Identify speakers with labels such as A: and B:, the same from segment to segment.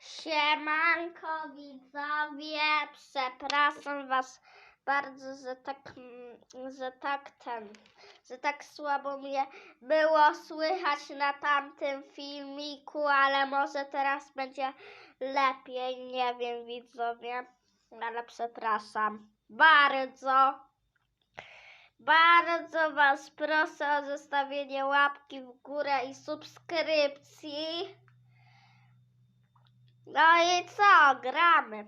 A: Siemanko widzowie, przepraszam was bardzo, że tak, że tak ten, że tak słabo mnie było słychać na tamtym filmiku, ale może teraz będzie lepiej, nie wiem widzowie, ale przepraszam bardzo. Bardzo was proszę o zostawienie łapki w górę i subskrypcji. No i co? Gramy.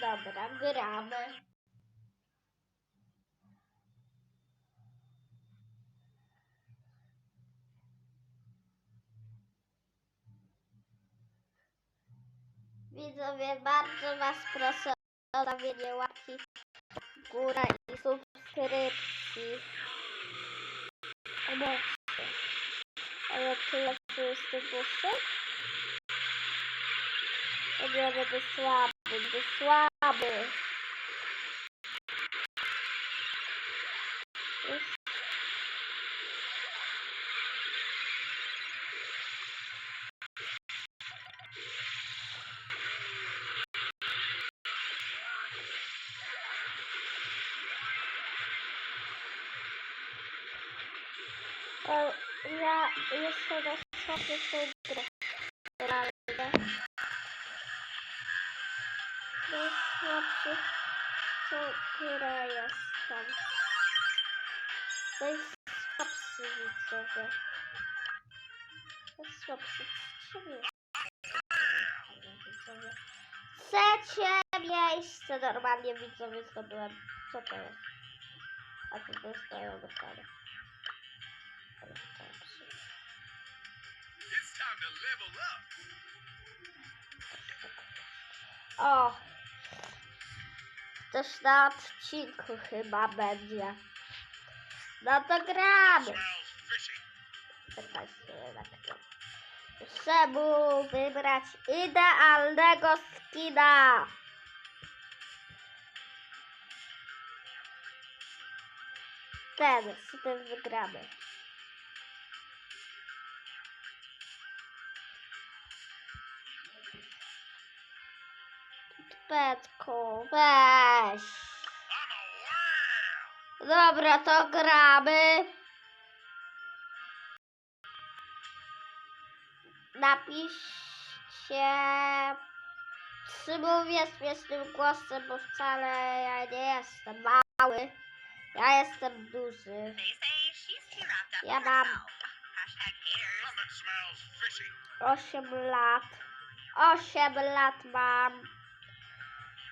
A: Dobra, gramy. Widzowie, bardzo Was proszę o zostawienie łapki w górę i subskrypcji. Emocji. Ale tyle, że jestem? To nie będę słaby, będę słaby. Ja jeszcze raz sobie tą grę. Realne. Najsłabszy co gra jestem. Najsłabszy widzowie. Najsłabszy trzecie widzowie. Trzecie miejsce normalnie widzowie zdobyłem. Co to jest? A to to jest
B: to up.
A: O! Też na odcinku chyba będzie. No to gramy. Muszę mu wybrać idealnego skina. Ten, z tym wygramy. Petku, weź. Dobra, to gramy. Napiszcie, czy mówię śmiesznym głosem, bo wcale ja nie jestem mały. Ja jestem duży. Ja mam
C: herself. Hashtag haters.
B: Something smells fishy.
A: 8 lat. 8 lat mam.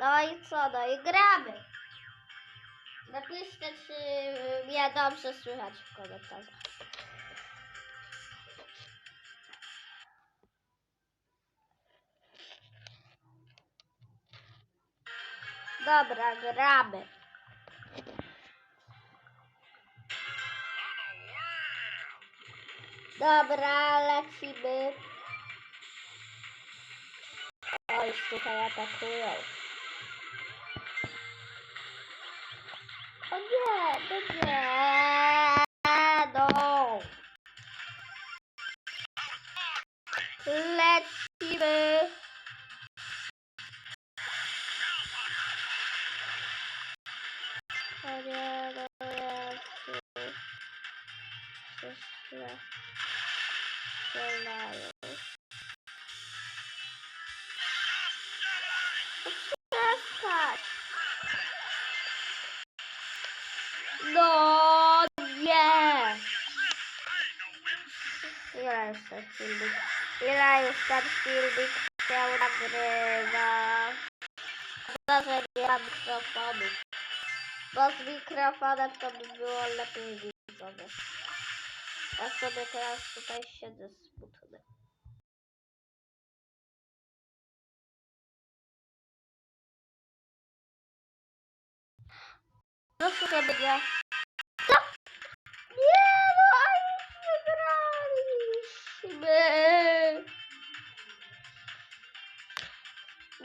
A: No i co? No i gramy. Napiszcie, czy mnie dobrze słychać w komentarzach. Dobra, gramy. Dobra, lecimy. Oj, słuchaj, atakują. O nie, no nie, no. Lecimy. O nie, no Jezu. Jeszcze strzelają. Przestań. No Ten filmik? Ile już ten filmik się nagrywa? Szkoda, że nie mam mikrofonu. Bo z mikrofonem to by było lepiej widzowie. Ja sobie teraz tutaj siedzę smutny. Proszę, żeby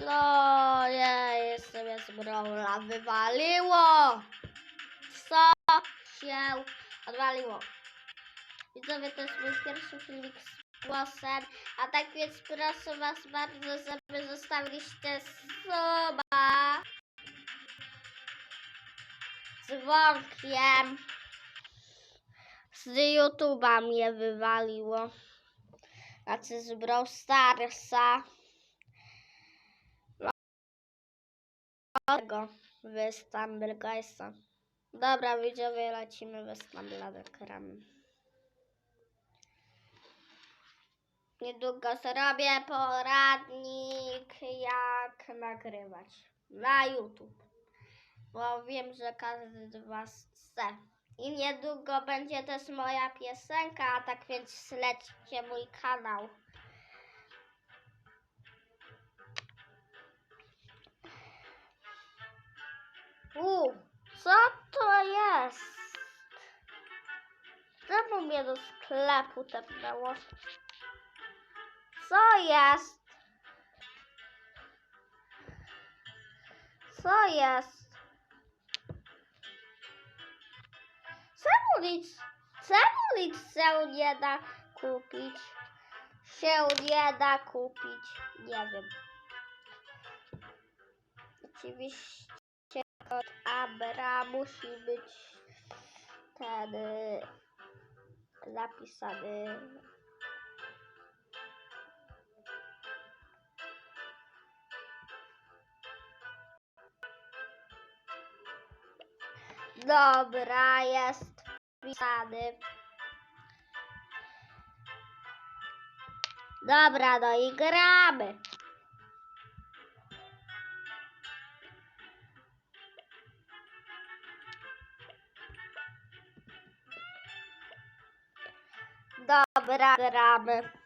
A: No, nie, jestem jest Brawla. Wywaliło. Co się odwaliło? Widzowie, to jest mój pierwszy filmik z głosem. A tak więc proszę Was bardzo, żeby zostawiliście suba z dzwonkiem. Z YouTube'a mnie wywaliło. Znaczy z Brawl Starsa. Tego Wystambergeista. Dobra, widzowie, lecimy Wystambergeistem. Niedługo zrobię poradnik, jak nagrywać na YouTube. Bo wiem, że każdy z Was chce. I niedługo będzie też moja piosenka, tak więc śledźcie mój kanał. U, co to jest? Czemu mnie do sklepu tepnęło? Co jest? Co jest? Czemu nic, czemu nic się nie da kupić? Się nie da kupić. Nie wiem. Oczywiście kod Abra musi być ten y, zapisany. Dobra, jest wpisany. Dobra, no i gramy. Dobra, gramy.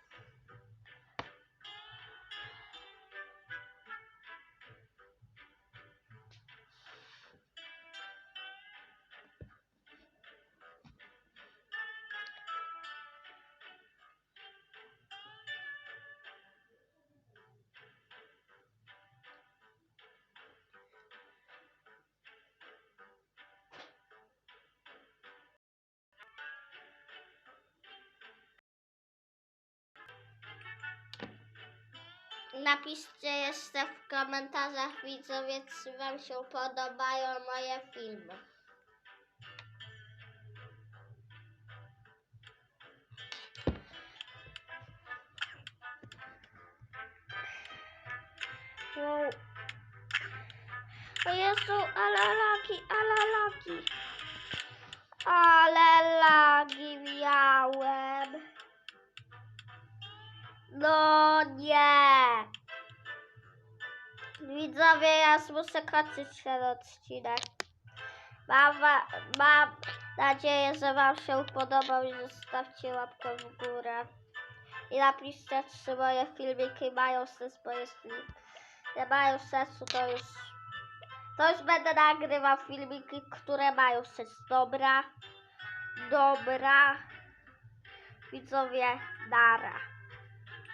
A: Napiszcie jeszcze w komentarzach widzowie, czy Wam się podobają moje filmy. Wow. O Jezu, ale lagi, ale lagi. Ale lagi miałem. No nie. Widzowie, ja muszę kończyć ten odcinek. Mam, mam nadzieję, że Wam się podobał i zostawcie łapkę w górę. I napiszcie, czy moje filmiki mają sens, bo jeśli nie mają sensu, to już, to już będę nagrywał filmiki, które mają sens. Dobra, dobra. Widzowie, nara.